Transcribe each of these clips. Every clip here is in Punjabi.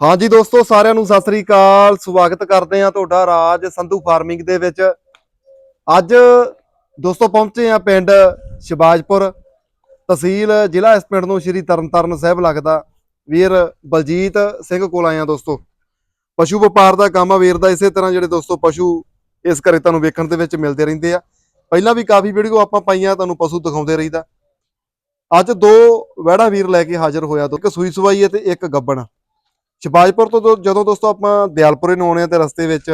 ਹਾਂਜੀ ਦੋਸਤੋ, ਸਾਰਿਆਂ ਨੂੰ ਸਤਿ ਸ੍ਰੀ ਅਕਾਲ। ਸਵਾਗਤ ਕਰਦੇ ਆ ਤੁਹਾਡਾ ਰਾਜ ਸੰਧੂ ਫਾਰਮਿੰਗ ਦੇ ਵਿੱਚ। ਅੱਜ ਦੋਸਤੋ, ਪਹੁੰਚੇ ਆ ਪਿੰਡ ਸ਼ਿਵਾਜਪੁਰ। ਤਹਿਸੀਲ ਜ਼ਿਲ੍ਹਾ ਇਸ ਪਿੰਡ ਨੂੰ ਸ਼੍ਰੀ ਤਰਨਤਾਰਨ ਸਾਹਿਬ ਲੱਗਦਾ। ਵੀਰ ਬਲਜੀਤ ਸਿੰਘ ਕੋਲ ਆਏ ਆ ਦੋਸਤੋ। ਪਸ਼ੂ ਵਪਾਰ ਦਾ ਕੰਮ ਆ ਵੀਰ ਦਾ, ਇਸੇ ਤਰ੍ਹਾਂ ਜਿਹੜੇ ਦੋਸਤੋ ਪਸ਼ੂ ਇਸ ਘਰੇ ਤੁਹਾਨੂੰ ਵੇਖਣ ਦੇ ਵਿੱਚ ਮਿਲਦੇ ਰਹਿੰਦੇ ਆ। ਪਹਿਲਾਂ ਵੀ ਕਾਫੀ ਵੀਡੀਓ ਆਪਾਂ ਪਾਈਆਂ, ਤੁਹਾਨੂੰ ਪਸ਼ੂ ਦਿਖਾਉਂਦੇ ਰਹੀਦਾ। ਅੱਜ ਦੋ ਵਹਿੜਾ ਵੀਰ ਲੈ ਕੇ ਹਾਜ਼ਰ ਹੋਇਆ, ਦੋ, ਇੱਕ ਸੂਈ ਸਵਾਈ ਹੈ ਤੇ ਇੱਕ ਗੱਬਣ। ਸ਼ਿਵਾਜਪੁਰ ਤੋਂ ਜਦੋਂ ਦੋਸਤੋ ਆਪਾਂ ਦਿਆਲਪੁਰੇ ਨੂੰ ਆਉਣੇ ਆ ਤੇ ਰਸਤੇ ਵਿੱਚ,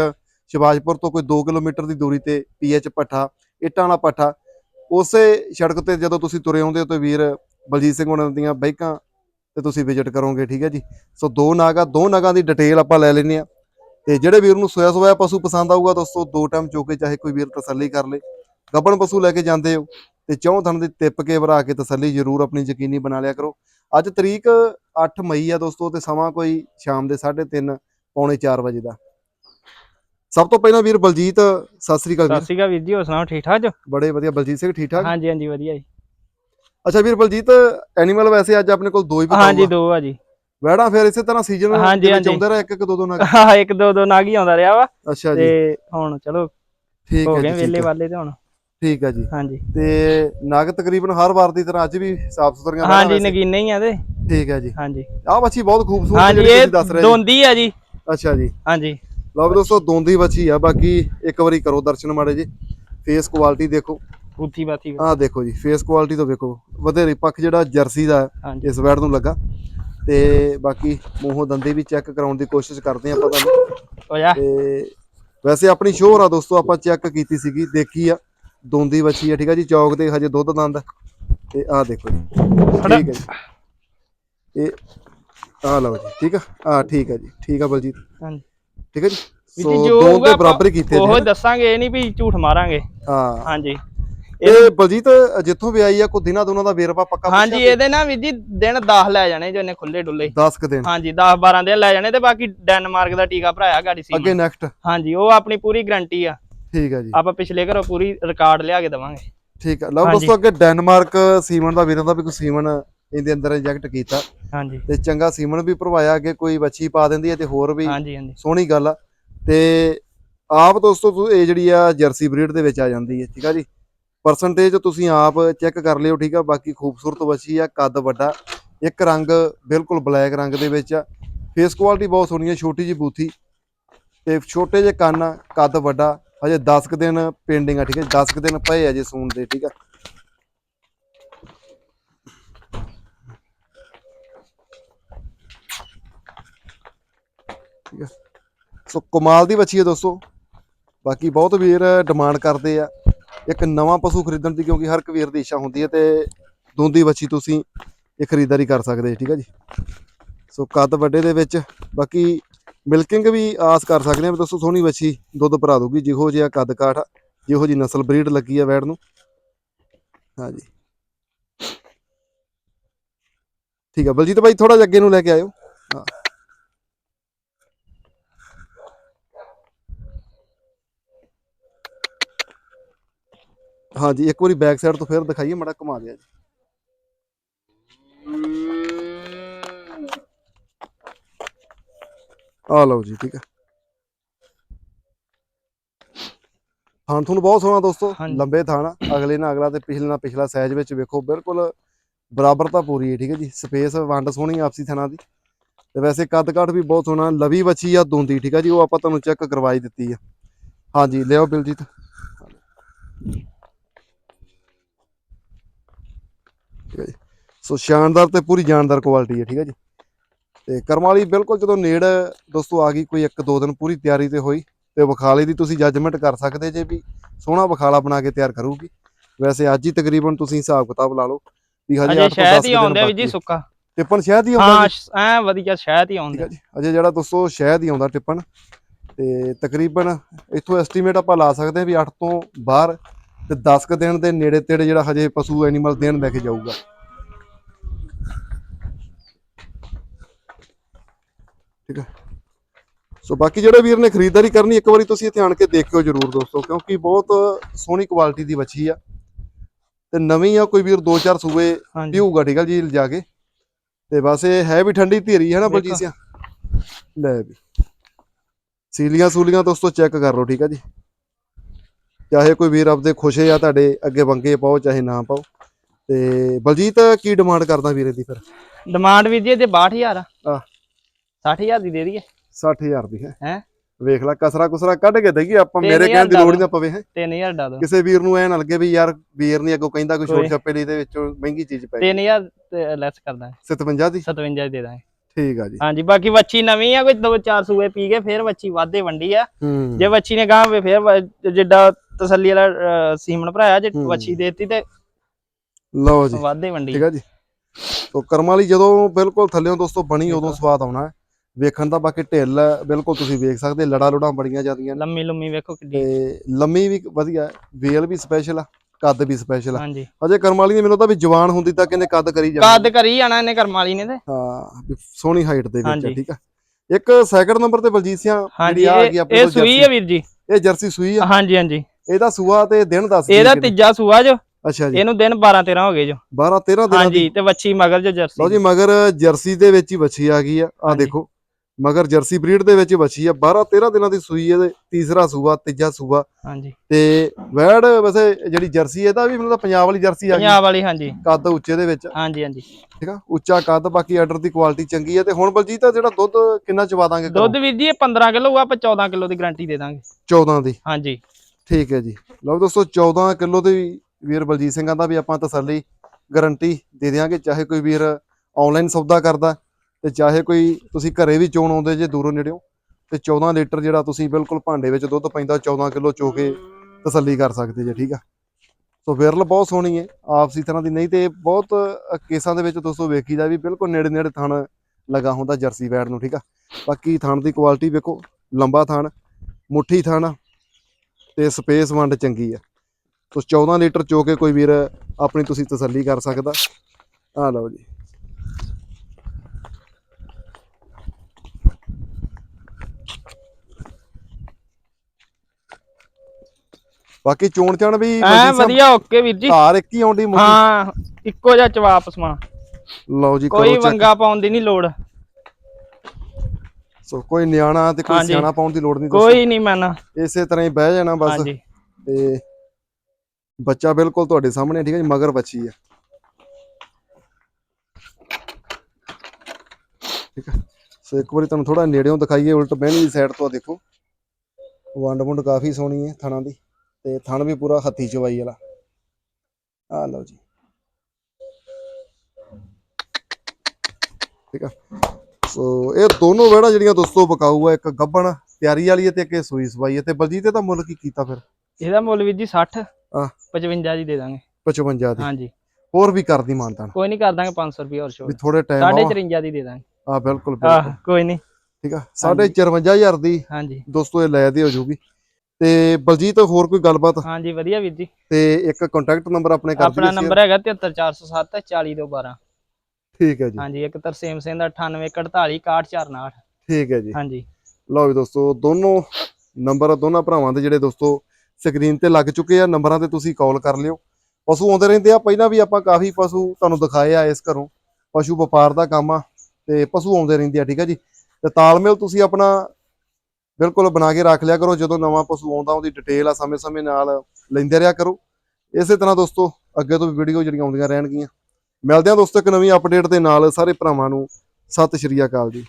ਸ਼ਿਵਾਜਪੁਰ ਤੋਂ ਕੋਈ 2 ਕਿਲੋਮੀਟਰ ਦੀ ਦੂਰੀ ਤੇ ਪੀਐਚ ਪੱਠਾ, ਇੱਟਾਂ ਵਾਲਾ ਪੱਠਾ, ਉਸੇ ਸੜਕ ਤੇ ਜਦੋਂ ਤੁਸੀਂ ਤੁਰੇ ਆਉਂਦੇ ਹੋ ਤੇ ਵੀਰ ਬਲਜੀਤ ਸਿੰਘ ਉਹਨਾਂ ਦੀਆਂ ਬਾਈਕਾਂ ਤੇ ਤੁਸੀਂ ਵਿਜ਼ਿਟ ਕਰੋਗੇ, ਠੀਕ ਹੈ ਜੀ? ਸੋ ਦੋ ਨਾਗਾ ਦੋ ਨਾਗਾਂ ਦੀ ਡਿਟੇਲ ਆਪਾਂ ਲੈ ਲੈਨੇ ਆ ਤੇ ਜਿਹੜੇ ਵੀਰ ਨੂੰ ਸੋਇਆ ਸੋਇਆ ਪਸ਼ੂ ਪਸੰਦ ਆਊਗਾ ਦੋਸਤੋ, ਦੋ ਟਾਈਮ ਚੋਕੇ ਚਾਹੇ ਕੋਈ ਵੀਰ ਤਸੱਲੀ ਕਰ ਲੇ ਗੱਬਣ ਪਸ਼ੂ ਲੈ ਕੇ ਜਾਂਦੇ ਹੋ ਤੇ ਚੌਂ ਥਣ ਦੀ ਟਿੱਪ ਕੇ ਭਰਾ ਕੇ ਤਸੱਲੀ ਜ਼ਰੂਰ ਆਪਣੀ ਯਕੀਨੀ ਬਣਾ ਲਿਆ ਕਰੋ। ਅੱਜ ਤਰੀਕ 8 ਮਈ ਆ ਦੋਸਤੋ ਤੇ ਸਮਾਂ ਕੋਈ ਸ਼ਾਮ ਦੇ 3:30 ਪੌਣੇ 4 ਵਜੇ ਦਾ। ਸਭ ਤੋਂ ਪਹਿਲਾਂ ਵੀਰ ਬਲਜੀਤ ਸਤਿ ਸ੍ਰੀ ਅਕਾਲ ਸਤਿ ਵੀਰ। ਸ਼੍ਰੀ ਅਕਾਲ ਵੀਰ ਜੀ ਹੋਰ ਸੁਣਾਓ ਠੀਕ ਠਾਕ? ਜੋ ਬੜੇ ਵਧੀਆ ਬਲਜੀਤ ਸਿੰਘ ਠੀਕ ਠਾਕ? ਹਾਂਜੀ ਹਾਂਜੀ ਵਧੀਆ ਜੀ। ਅੱਛਾ ਵੀਰ ਬਲਜੀਤ ਐਨੀਮਲ ਵੈਸੇ ਅੱਜ ਆਪਣੇ ਕੋਲ ਦੋ ਹੀ ਹਾਂਜੀ ਬਤਾਊਗਾ ਦੋ ਆ ਜੀ। ਵੈੜਾਂ ਫਿਰ ਇਸੇ ਤਰ੍ਹਾਂ ਸੀਜ਼ਨ ਹਾਂਜੀ, ਵਿੱਚ ਹਾਂਜੀ। ਆਉਂਦੇ ਰਹੇ ਇੱਕ ਇੱਕ ਦੋ ਦੋ ਨਗ। ਹਾਂ ਇੱਕ ਦੋ ਦੋ ਨਾਗ ਹੀ ਆਉਂਦਾ ਰਿਹਾ ਵਾ। ਅੱਛਾ ਜੀ। ਤੇ ਹੁਣ ਚਲੋ ਠੀਕ ਹੋ ਜੀ ਹੈ। ਵਾਲੇ ਤੇ ਹੁਣ ਠੀਕ ਹੈ ਜੀ। ਹਾਂਜੀ। ਤੇ ਨਗ ਤਕਰੀਬਨ ਹਰ ਵਾਰ ਦੀ ਤਰ੍ਹਾਂ ਅੱਜ ਵੀ ਸਾਫ਼ ਸੁਥਰੀਆਂ ਹਾਂਜੀ। ਨਗੀਨੇ ਹੀ ਆ ਤੇ। ਠੀਕ ਹੈ ਜੀ। ਹਾਂਜੀ। ਆਹ ਬੱਚੀ ਬਹੁਤ ਖੂਬਸੂਰਤ ਜਿਹੜੀ ਤੁਸੀਂ ਦੱਸ ਰਹੇ ਦੋਂਦੀ ਆ ਜੀ। ਅੱਛਾ ਜੀ। ਹਾਂਜੀ। ਲਓ ਦੋਸਤੋ ਦੋਂਦੀ ਬੱਚੀ ਆ। ਬਾਕੀ ਇੱਕ ਵਾਰੀ ਕਰੋ ਦਰਸ਼ਨ ਮਾੜੇ ਜੀ ਫੇਸ ਕੁਆਲਿਟੀ ਦੇਖੋ। ਬੂਥੀ ਬਾਥੀ ਆਹ ਦੇਖੋ ਜੀ ਫੇਸ ਕੁਆਲਿਟੀ ਤੋਂ ਵੇਖੋ। ਵਧੇਰੇ ਪੱਖ ਜਿਹੜਾ ਜਰਸੀ ਦਾ ਇਸ ਵੈੜ ਨੂੰ ਲੱਗਾ। ਤੇ ਬਾਕੀ ਮੂੰਹੋਂ ਦੰਦੇ ਵੀ ਚੈੱਕ ਕਰਾਉਣ ਦੀ ਕੋਸ਼ਿਸ਼ ਕਰਦੇ ਆਪਾਂ ਤੁਹਾਨੂੰ। ਤੇ ਵੈਸੇ ਆਪਣੀ ਸ਼ੋਰ ਆ ਦੋਸਤੋ ਆਪਾਂ ਚੈੱਕ ਕੀਤੀ ਸੀਗੀ ਦੇਖੀ ਆ। ਦੋਂਦੀ ਬੱਚੀ ਆ ਠੀਕ ਆ ਜੀ ਚੌਕ ਤੇ ਹਜੇ ਦੁੱਧ ਦੰਦ ਆ। ਤੇ ਆਹ ਦੇਖੋ ਜੀ। ਠੀਕ ਹੈ ਜੀ। ਇਹ ਆਹ ਲਓ ਜੀ ਠੀਕ ਆ? ਆਹ ਠੀਕ ਆ ਜੀ ਠੀਕ ਆ ਬਲਜੀਤ? ਹਾਂਜੀ। ਠੀਕ ਹੈ ਜੀ? ਵੀਰ ਸੋ ਜੀ ਜੋ ਦੋਨ ਹੋਊਗਾ ਦੇ ਬਰਾਬਰ ਹੀ ਕੀਤੇ ਉਹ ਜੀ ਦੱਸਾਂਗੇ ਇਹ ਨਹੀਂ ਵੀ ਝੂਠ ਮਾਰਾਂਗੇ। ਹਾਂ। ਹਾਂਜੀ। ਇਹ ਬਲਜੀਤ ਜਿੱਥੋਂ ਵੀ ਆਈ ਆ ਕੋਈ ਦਿਨਾਂ ਦੋਨਾਂ ਦਾ ਵੇਰਵਾ ਪੱਕਾ ਹਾਂਜੀ ਇਹਦੇ ਨਾ ਵੀਰ ਜੀ ਦਿਨ 10 ਲੈ ਜਾਣੇ ਜੋ ਇਹਨੇ ਖੁੱਲੇ ਡੁੱਲੇ 10 ਕ ਦਿਨ। ਹਾਂਜੀ 10 12 ਦਿਨ ਲੈ ਜਾਣੇ ਤੇ ਬਾਕੀ ਡੈਨਮਾਰਕ ਦਾ ਟੀਕਾ ਭਰਾਇਆ ਗਾੜੀ ਸੀ ਅੱਗੇ ਨੈਕਸਟ ਹਾਂਜੀ ਉਹ ਆਪਣੀ ਪੂਰੀ ਗਾਰੰਟੀ ਆ। ਠੀਕ ਹੈ ਜੀ। ਆਪਾਂ ਪਿਛਲੇ ਘਰੋਂ ਪੂਰੀ ਰਿਕਾਰਡ ਲਿਆ ਕੇ ਦਵਾਂਗੇ। ਠੀਕ ਹੈ ਲਓ। ਦੋਸਤੋ ਅੱਗੇ ਡੈਨਮਾਰਕ ਸੀਮਨ ਦਾ ਵੀਰਾਂ ਦਾ ਵੀ ਕੋਈ ਸੀਮਨ ਇਹਦੇ ਅੰਦਰ ਇੰਜੈਕਟ ਕੀਤਾ। ਹਾਂਜੀ। ਤੇ ਚੰਗਾ ਸੀਮਨ ਵੀ ਭਰਵਾਇਆ ਅੱਗੇ ਕੋਈ ਬੱਚੀ ਪਾ ਦਿੰਦੀ ਹੈ ਤੇ ਹੋਰ ਵੀ ਹਾਂਜੀ ਹਾਂਜੀ। ਸੋਹਣੀ ਗੱਲ ਆ। ਤੇ ਆਪ ਦੋਸਤੋ ਇਹ ਜਿਹੜੀ ਆ ਜਰਸੀ ਬਰੀਡ ਦੇ ਵਿੱਚ ਆ ਜਾਂਦੀ ਹੈ ਠੀਕ ਆ ਜੀ? ਪਰਸੈਂਟੇਜ ਤੁਸੀਂ ਆਪ ਚੈੱਕ ਕਰ ਲਿਓ ਠੀਕ ਆ? ਬਾਕੀ ਖੂਬਸੂਰਤ ਬੱਚੀ ਆ ਕੱਦ ਵੱਡਾ ਇੱਕ ਰੰਗ ਬਿਲਕੁਲ ਬਲੈਕ ਰੰਗ ਦੇ ਵਿੱਚ ਆ। ਫੇਸ ਕੁਆਲਿਟੀ ਬਹੁਤ ਸੋਹਣੀ ਹੈ ਛੋਟੀ ਜੀ ਬੂਥੀ। ਤੇ ਛੋਟੇ ਜਿਹੇ ਕੰਨ ਕੱਦ ਵੱਡਾ ਹਜੇ 10 ਕੁ ਦਿਨ ਪੇਂਡਿੰਗ ਆ, ਠੀਕ ਹੈ 10 ਕੁ ਦਿਨ ਪਏ ਆ ਜੇ ਸੂਣ ਦੇ, ਠੀਕ ਆ। ਠੀਕ ਹੈ ਸੋ ਕਮਾਲ ਦੀ ਬੱਚੀ ਹੈ ਦੋਸਤੋ। ਬਾਕੀ ਬਹੁਤ ਵੀਰ ਡਿਮਾਂਡ ਕਰਦੇ ਆ। ਇੱਕ ਨਵਾਂ ਪਸ਼ੂ ਖਰੀਦਣ ਦੀ, ਕਿਉਂਕਿ ਹਰ ਇੱਕ ਵੀਰ ਦੀ ਇੱਛਾ ਹੁੰਦੀ ਹੈ ਤੇ ਦੋਂਦੀ ਬੱਚੀ ਤੁਸੀਂ ਇਹ ਖਰੀਦਦਾਰੀ ਕਰ ਸਕਦੇ ਠੀਕ ਹੈ ਜੀ। ਸੋ ਕੱਦ ਵੱਡੇ ਦੇ ਵਿੱਚ, ਬਾਕੀ ਮਿਲਕਿੰਗ ਵੀ ਆਸ ਕਰ ਸਕਦੇ ਆ ਦੋਸਤੋ ਸੋਹਣੀ ਬੱਚੀ ਦੁੱਧ ਭਰਾ ਦੂਗੀ ਜਿਹੋ ਜਿਹਾ ਕੱਦ ਕਾਠ ਜਿਹੋ ਜੀ ਨਸਲ ਬਰੀਡ ਲੱਗੀ ਆ ਵੈੜ ਨੂੰ। ਹਾਂਜੀ। ਠੀਕ ਆ, ਬਲਜੀਤ ਭਾਈ ਥੋੜਾ ਜਿਹਾ ਅੱਗੇ ਨੂੰ ਲੈ ਕੇ ਆਇਓ। ਹਾਂ। ਹਾਂਜੀ, ਇੱਕ ਵਾਰੀ ਬੈਕ ਸਾਈਡ ਤੋਂ ਫਿਰ ਦਿਖਾਈਏ, ਮੜਾ ਘੁਮਾ ਦਿਆ ਜੀ। ਆ ਲਓ ਜੀ ਠੀਕ ਹੈ। ਥਾਣ ਤੁਹਾਨੂੰ ਬਹੁਤ ਸੋਹਣਾ ਦੋਸਤੋ ਹਾਂਜੀ। ਲੰਬੇ ਥਾਣ ਅਗਲੇ ਨਾਲ ਅਗਲਾ ਤੇ ਪਿਛਲੇ ਨਾਲ ਪਿਛਲਾ ਸਾਈਜ਼ ਵਿੱਚ ਵੇਖੋ ਬਿਲਕੁਲ ਬਰਾਬਰਤਾ ਪੂਰੀ ਹੈ ਠੀਕ ਹੈ ਜੀ। ਸਪੇਸ ਵੰਡ ਸੋਹਣੀ ਆਪਸੀ ਥਾਣਾ ਦੀ। ਤੇ ਵੈਸੇ ਕੱਦ ਕਾਠ ਵੀ ਬਹੁਤ ਸੋਹਣਾ ਲਵੀ ਬੱਚੀ ਆ ਦੋਂਦੀ ਠੀਕ ਹੈ ਜੀ ਉਹ ਆਪਾਂ ਤੁਹਾਨੂੰ ਚੈੱਕ ਕਰਵਾਈ ਦਿੱਤੀ ਆ ਹਾਂਜੀ ਲਿਓ ਬਿਲਜੀਤ। ਠੀਕ ਹੈ ਜੀ। ਸੋ ਸ਼ਾਨਦਾਰ ਤੇ ਪੂਰੀ ਜਾਨਦਾਰ ਕੁਆਲਿਟੀ ਹੈ ਠੀਕ ਹੈ ਜੀ। ਤੇ ਕਰਮ ਵਾਲੀ ਬਿਲਕੁਲ ਜਦੋਂ ਨੇੜ ਦੋਸਤੋ ਆ ਗਈ ਕੋਈ ਇੱਕ ਦੋ ਦਿਨ ਪੂਰੀ ਤਿਆਰੀ ਤੇ ਹੋਈ ਤੇ ਵਿਖਾਲੇ ਦੀ ਤੁਸੀਂ ਜੱਜਮੈਂਟ ਕਰ ਸਕਦੇ ਜੇ ਵੀ ਸੋਹਣਾ ਵਿਖਾਲਾ ਬਣਾ ਕੇ ਤਿਆਰ ਕਰੂਗੀ। ਵੈਸੇ ਅੱਜ ਹੀ ਤਕਰੀਬਨ ਤੁਸੀਂ ਹਿਸਾਬ ਕਿਤਾਬ ਲਾ ਲਓ ਵੀ ਹਜੇ ਅਜੇ 8 ਤੋਂ 10 ਸ਼ਾਇਦ ਹੀ ਦਿਨ ਆਉਂਦੇ ਵੀ ਜੀ। ਸੁੱਕਾ। ਟਿੱਪਣ ਸ਼ਾਇਦ ਹੀ ਆਉਂਦਾ ਹਾਂ ਐਂ ਵਧੀਆ ਸ਼ਾਇਦ ਹੀ ਆਉਂਦਾ। ਅਜੇ ਜਿਹੜਾ ਦੋਸਤੋ ਸ਼ਾਇਦ ਹੀ ਆਉਂਦਾ ਟਿੱਪਣ ਤੇ ਤਕਰੀਬਨ ਇੱਥੋਂ ਐਸਟੀਮੇਟ ਆਪਾਂ ਲਾ ਸਕਦੇ ਹਾਂ ਵੀ 8 ਤੋਂ ਬਾਹਰ ਤੇ 10 ਕ ਦਿਨ ਦੇ ਨੇੜੇ ਤੇੜੇ ਜਿਹੜਾ ਹਜੇ ਪਸ਼ੂ ਐਨੀਮਲ ਦੇਣ ਲੈ ਕੇ ਜਾਊਗਾ। ਠੀਕ ਹੈ ਸੋ ਬਾਕੀ ਜਿਹੜੇ ਵੀਰ ਨੇ ਖਰੀਦਦਾਰੀ ਕਰਨੀ ਇੱਕ ਵਾਰੀ ਤੁਸੀਂ ਇੱਥੇ ਆਣ ਕੇ ਦੇਖਿਓ ਜਰੂਰ ਦੋਸਤੋ ਕਿਉਂਕਿ ਬਹੁਤ ਸੋਹਣੀ ਕੁਆਲਿਟੀ ਦੀ ਬੱਚੀ ਆ। ਤੇ ਨਵੀਂ ਆ ਕੋਈ ਵੀਰ 2-4 ਸੂਏ ਹਾਂਜੀ। ਪੀਊਗਾ ਠੀਕ ਆ ਜੀ ਲਿਜਾ ਕੇ। ਤੇ ਬਸ ਇਹ ਹੈ ਵੀ ਠੰਡੀ ਧੀਰੀ ਹੈ ਨਾ ਬਲਜੀਤ। ਸਿਆ? ਲੈ ਵੀ। ਸੀਲੀਆਂ ਸੂਲੀਆਂ ਦੋਸਤੋ ਚੈੱਕ ਕਰ ਲਓ ਠੀਕ ਆ ਜੀ। ਚਾਹੇ ਕੋਈ ਵੀਰ ਆਪਦੇ ਖੁਸ਼ੇ ਆ ਤੁਹਾਡੇ ਅੱਗੇ ਵੰਗੇ ਪਾਓ ਚਾਹੇ ਨਾ ਪਾਓ। ਤੇ ਬਲਜੀਤ ਕੀ ਡਿਮਾਂਡ ਕਰਦਾ ਵੀਰੇ ਦੀ ਫਿਰ? ਡਿਮਾਂਡ ਵੀਰ ਜੀ ਇਹਦੇ 62000 ਆ। 60000 ਦੀ ਦੇ ਦਈਏ? 60000 ਦੀ ਹੈ। ਹੈਂ? ਵੇਖ ਲੈ ਕਸਰਾ ਕੁਸਰਾ ਕੱਢ ਕੇ ਦੇਗੀ ਆਪਾਂ ਮੇਰੇ ਕਹਿਣ ਦੀ ਲੋੜ ਨਾ ਪਵੇ ਹੈ। 3000 ਡਾ ਦੋ ਕਿਸੇ ਵੀਰ ਨੂੰ ਐ ਨਾ ਲੱਗੇ ਵੀ ਯਾਰ ਵੀਰ ਨਹੀਂ ਅੱਗੋਂ ਕਹਿੰਦਾ ਕੋਈ ਛੋਟ। ਛੱਪੇ ਲਈ ਦੇ ਵਿੱਚੋਂ ਮਹਿੰਗੀ ਚੀਜ਼ ਪੈ ਗਈ। 3000 ਲੈਸ ਕਰਦਾ 57 ਦੀ? 57 ਦੇ ਦਾਂਗੇ। ਠੀਕ ਆ ਜੀ। ਹਾਂਜੀ ਬਾਕੀ ਵੱਛੀ ਨਵੀਂ ਆ ਕੋਈ ਦੋ ਚਾਰ ਸੂਏ ਪੀ ਕੇ ਫੇਰ ਵੱਛੀ ਵਾਧੇ ਵੰਡੀ ਆ। ਜੇ ਵੱਛੀ ਨੇ ਗਾਂ ਫੇਰ ਜਿੱਡਾ ਤਸੱਲੀ ਵਾਲਾ ਸੀਮਨ ਭਰਾਇਆ ਜੇ। ਵੱਛੀ ਦੇਤੀ ਤੇ ਲਓ ਜੀ। ਵਾਧੇ ਵੰਡੀ। ਠੀਕ ਆ ਜੀ। ਤੋ ਕਰਮ ਵਾਲੀ ਜਦੋਂ ਬਿਲਕੁਲ ਥੱਲਿਓਂ ਦੋਸਤੋ ਬਣੀ ਉਦੋਂ ਸਵਾਦ ਆਉਣਾ ਹੈ। ਵੇਖਣ ਦਾ ਬਾਕੀ ਢਿੱਲ ਬਿਲਕੁਲ ਤੁਸੀਂ ਵੇਖ ਸਕਦੇ ਲੜਾ ਲੁੜਾ ਬੜੀਆਂ ਜਾਂਦੀਆਂ ਲੰਮੀ ਲੰਮੀ ਵੇਖੋ ਕਿੱਡੀ। ਤੇ ਲੰਮੀ ਵੀ ਵਧੀਆ ਵੇਲ ਵੀ ਸਪੈਸ਼ਲ ਆ ਕੱਦ ਵੀ ਸਪੈਸ਼ਲ ਆ। ਹਾਂਜੀ। ਅਜੇ ਕਰਮ ਵਾਲੀ ਨੇ ਮੈਨੂੰ ਤਾਂ ਵੀ ਜਵਾਨ ਹੁੰਦੀ ਤੱਕ ਇਹਨੇ ਕੱਦ ਕਰੀ ਜਾਣਾ। ਕੱਦ ਕਰੀ ਜਾਣਾ ਇਹਨੇ ਕਰਮ ਵਾਲੀ ਨੇ ਤੇ। ਹਾਂ ਵੀ ਸੋਹਣੀ ਹਾਈਟ ਦੇ ਵਿੱਚ ਆ, ਹਾਂਜੀ। ਠੀਕ ਆ। ਇੱਕ ਸੈਕਿੰਡ ਨੰਬਰ ਤੇ ਬਲਜੀਤ ਸਿੰਘ ਹਾਂਜੀ ਜਿਹੜੀ ਆ ਇਹ ਗਈ ਆਪਣੇ ਇਹ ਕੋਲ ਸੂਈ ਹੈ ਵੀਰ ਜੀ। ਇਹ ਜਰਸੀ ਸੂਈ ਆ। ਹਾਂਜੀ ਹਾਂਜੀ। ਇਹਦਾ ਸੂਆ ਤੇ ਦਿਨ ਦੱਸ ਦਿਓ ਇਹਦਾ ਕਿੰਨੇ। ਤੀਜਾ ਸੂਆ ਜੋ। ਅੱਛਾ ਜੀ। ਇਹਨੂੰ ਦਿਨ 12 13 ਹੋ ਗਏ ਜੋ। 12 13 ਦਿਨਾਂ ਦੀ। ਹਾਂਜੀ ਤੇ ਵੱਛੀ ਮਗਰ ਜੋ ਲਓ ਜਰਸੀ ਜੀ ਮਗਰ ਜਰਸੀ ਦੇ ਵਿੱਚ ਹੀ ਵੱਛੀ ਆ ਗਈ ਆ। ਆ ਹਾਂਜੀ। ਦੇਖੋ। ਮਗਰ ਜਰਸੀ ਬਰੀਡ ਦੇ ਵਿੱਚ ਵੱਛੀ ਆ। 12 13 ਦਿਨਾਂ ਦੀ ਸੂਈ ਤੇ ਤੀਸਰਾ ਸੂਆ ਤੀਜਾ ਸੂਆ। ਹਾਂਜੀ। ਤੇ ਵੈੜ ਵੈਸੇ ਜਿਹੜੀ ਜਰਸੀ ਇਹਦਾ ਵੀ ਤਾਂ ਪੰਜਾਬ ਵਾਲੀ ਜਰਸੀ ਆ ਗਈ। ਪੰਜਾਬ ਵਾਲੀ ਹਾਂਜੀ। ਕੱਦ ਉੱਚੇ ਦੇ ਵਿੱਚ। ਹਾਂਜੀ ਹਾਂਜੀ। ਠੀਕ ਆ? ਉੱਚਾ ਕੱਦ ਬਾਕੀ ਆਰਡਰ ਦੀ ਕੁਆਲਿਟੀ ਚੰਗੀ ਹੈ ਤੇ ਹੁਣ ਬਲਜੀਤ ਆ ਜਿਹੜਾ ਦੁੱਧ ਕਿੰਨਾ ਚਵਾ ਦਾਂਗੇ? ਦੁੱਧ ਵੀਰ ਜੀ ਇਹ 15 ਕਿਲੋ ਆਪਾਂ 14 ਕਿਲੋ ਦੀ ਗਾਰੰਟੀ ਦੇ ਦਾਂਗੇ। 14 ਦੀ। ਹਾਂਜੀ। ਠੀਕ ਹੈ ਜੀ। ਲਓ ਦੋਸਤੋ 14 ਕਿਲੋ ਦੇ ਵੀਰ ਬਲਜੀਤ ਸਿੰਘਾਂ ਦਾ ਵੀ ਆਪਾਂ ਤਸੱਲੀ ਗਾਰੰਟੀ ਦੇ ਦਿਆਂਗੇ। ਚਾਹੇ ਕੋਈ ਵੀਰ ਆਨਲਾਈਨ ਸੌਦਾ ਕਰਦਾ ਤੇ ਚਾਹੇ ਕੋਈ ਤੁਸੀਂ ਘਰੇ ਵੀ ਚੋਣ ਆਉਂਦੇ ਜੇ ਦੂਰੋਂ ਨੇੜਿਓਂ, ਤੇ 14 ਲੀਟਰ ਜਿਹੜਾ ਤੁਸੀਂ ਬਿਲਕੁਲ ਭਾਂਡੇ ਵਿੱਚ ਦੁੱਧ ਪੈਂਦਾ 14 ਕਿਲੋ ਚੋ ਕੇ ਤਸੱਲੀ ਕਰ ਸਕਦੇ ਜੇ, ਠੀਕ ਆ? ਸੋ ਵਿਰਲ ਬਹੁਤ ਸੋਹਣੀ ਹੈ ਆਪਸੀ ਤਰ੍ਹਾਂ ਦੀ ਨਹੀਂ ਤੇ ਬਹੁਤ ਕੇਸਾਂ ਦੇ ਵਿੱਚ ਦੋਸਤੋ ਵੇਖੀਦਾ ਵੀ ਬਿਲਕੁਲ ਨੇੜੇ ਨੇੜੇ ਥਣ ਲਗਾ ਹੁੰਦਾ ਜਰਸੀ ਵੈੜ ਨੂੰ, ਠੀਕ ਆ? ਬਾਕੀ ਥਣ ਦੀ ਕੁਆਲਿਟੀ ਵੇਖੋ, ਲੰਬਾ ਥਣ ਮੁੱਠੀ ਥਣ ਤੇ ਸਪੇਸ ਵੰਡ ਚੰਗੀ ਆ। ਸੋ 14 ਲੀਟਰ ਚੋ ਕੇ ਕੋਈ ਵੀਰ ਆਪਣੀ ਤੁਸੀਂ ਤਸੱਲੀ ਕਰ ਸਕਦਾ। ਆ ਲਓ ਜੀ। ਬਾਕੀ ਚੋਣ ਚਣ ਵੀ ਐ ਵਧੀਆ ਓਕੇ ਵੀਰ ਜੀ। ਧਾਰ ਇੱਕ ਹੀ ਆਉਂਦੀ ਮੁੱਠੀ ਹਾਂ ਇੱਕੋ ਜਿਹਾ ਚਵਾਪ ਸਮਾਨ ਲਓ ਜੀ ਕੋਈ। ਵੰਗਾ ਪਾਉਣ ਦੀ ਨਹੀਂ ਲੋੜ। ਸੋ ਕੋਈ ਨਿਆਣਾ ਤੇ ਕੋਈ ਹਾਂਜੀ। ਸਿਆਣਾ ਪਾਉਣ ਦੀ ਲੋੜ ਨਹੀਂ ਦੋਸਤੋ ਕੋਈ ਨਹੀਂ ਮਨ। ਇਸੇ ਤਰ੍ਹਾਂ ਹੀ ਬਹਿ ਜਾਣਾ ਬਸ। ਹਾਂਜੀ। ਤੇ ਬੱਚਾ ਬਿਲਕੁਲ ਤੁਹਾਡੇ ਸਾਹਮਣੇ ਹੈ, ਠੀਕ ਹੈ ਜੀ ਮਗਰ ਬੱਚੀ ਹੈ ਠੀਕ ਹੈ। ਸੋ ਇੱਕ ਵਾਰੀ ਤੁਹਾਨੂੰ ਥੋੜਾ ਨੇੜਿਓਂ ਦਿਖਾਈਏ ਉਲਟ ਬਹਿਣੀ ਦੀ ਸਾਈਡ ਤੋਂ ਆਹ ਦੇਖੋ। ਵੰਡ ਵੁੰਡ ਕਾਫੀ ਸੋਹਣੀ ਹੈ ਥਣਾਂ ਦੀ। ਤੇ ਥਣ ਵੀ ਪੂਰਾ ਹੱਥੀ ਚਵਾਈ ਵਾਲਾ। ਆ ਲਓ ਜੀ। ਠੀਕ ਆ। ਸੋ ਇਹ ਦੋਨੋਂ ਵਿਹੜਾ ਜਿਹੜੀਆਂ ਦੋਸਤੋ ਬਕਾਊ ਆ ਇੱਕ ਗੱਬਣ ਤਿਆਰੀ ਵਾਲੀ ਹੈ ਤੇ ਇੱਕ ਇਹ ਸੂਈ ਸਵਾਈ ਹੈ। ਤੇ ਬਲਜੀਤ ਇਹਦਾ ਮੁੱਲ ਕੀ ਕੀਤਾ ਫਿਰ? ਇਹਦਾ ਮੁੱਲ ਵੀਰ ਜੀ 60 ਆਹ। 55 ਦੀ ਦੇ ਦਾਂਗੇ। 55 ਦੀ। ਹਾਂਜੀ। ਹੋਰ ਵੀ ਕਰਦੀ ਮਾਨਤਾਨ। ਕੋਈ ਨਹੀਂ ਕਰ ਦਾਂਗੇ 500 ਰੁਪਏ ਹੋਰ ਛੋੜ ਵੀ ਥੋੜੇ ਟਾਈਮ ਸਾਢੇ ਆ 54 ਦੀ ਦੇ ਦਾਂਗੇ। ਆ ਬਿਲਕੁਲ ਬਿਲਕੁਲ। ਕੋਈ ਨਹੀਂ। ਠੀਕ ਆ। ਸਾਢੇ 54000 ਦੀ ਹਾਂਜੀ। ਦੋਸਤੋ ਇਹ ਲੈ ਦੀ ਹੋ ਜੂਗੀ। ਤੇ ਬਲਜੀਤ ਹੋਰ ਕੋਈ ਗੱਲਬਾਤ? ਹਾਂਜੀ ਵਧੀਆ ਵੀਰ ਜੀ। ਤੇ ਇੱਕ ਕੰਟੈਕਟ ਨੰਬਰ ਆਪਣੇ ਕਰ ਆਪਣਾ ਦਿਓ ਨੰਬਰ ਹੈਗਾ 73407 40212 ਠੀਕ ਹੈ ਜੀ। ਹਾਂਜੀ ਇੱਕ ਤਰਸੇਮ ਸਿੰਘ ਦਾ 9848 6149 ਠੀਕ ਹੈ ਜੀ। ਹਾਂਜੀ। ਲਓ ਵੀ ਦੋਸਤੋ ਦੋਨੋਂ ਨੰਬਰ ਦੋਨਾਂ ਭਰਾਵਾਂ ਦੇ ਜਿਹੜੇ ਦੋਸਤੋ ਸਕਰੀਨ ਤੇ ਲੱਗ ਚੁੱਕੇ ਆ ਨੰਬਰਾਂ ਤੇ ਤੁਸੀਂ ਕਾਲ ਕਰ ਲਿਓ। ਪਸ਼ੂ ਆਉਂਦੇ ਰਹਿੰਦੇ ਆ ਪਹਿਲਾਂ ਵੀ ਆਪਾਂ ਕਾਫੀ ਪਸ਼ੂ ਤੁਹਾਨੂੰ ਦਿਖਾਏ ਆ ਇਸ ਘਰੋਂ। ਪਸ਼ੂ ਵਪਾਰ ਦਾ ਕੰਮ ਆ ਤੇ ਪਸ਼ੂ ਆਉਂਦੇ ਰਹਿੰਦੇ ਆ ਠੀਕ ਆ ਜੀ। ਤੇ ਤਾਲਮੇਲ ਤੁਸੀਂ ਆਪਣਾ ਬਿਲਕੁਲ ਬਣਾ ਕੇ ਰੱਖ ਲਿਆ ਕਰੋ, ਜਦੋਂ ਨਵਾਂ ਪਸ਼ੂ ਆਉਂਦਾ, ਉਹਦੀ ਡਿਟੇਲ ਆ ਸਮੇਂ-ਸਮੇਂ ਨਾਲ ਲੈਂਦੇ ਰਿਹਾ ਕਰੋ। ਇਸੇ ਤਰ੍ਹਾਂ ਦੋਸਤੋ, ਅੱਗੇ ਤੋਂ ਵੀ ਵੀਡੀਓ ਜਿਹੜੀਆਂ ਆਉਂਦੀਆਂ ਰਹਿਣਗੀਆਂ। ਮਿਲਦੇ ਆ ਦੋਸਤੋ ਇੱਕ ਨਵੀਂ ਅਪਡੇਟ ਦੇ ਨਾਲ, ਸਾਰੇ ਭਰਾਵਾਂ ਨੂੰ, ਸਤਿ ਸ਼੍ਰੀ ਅਕਾਲ ਜੀ।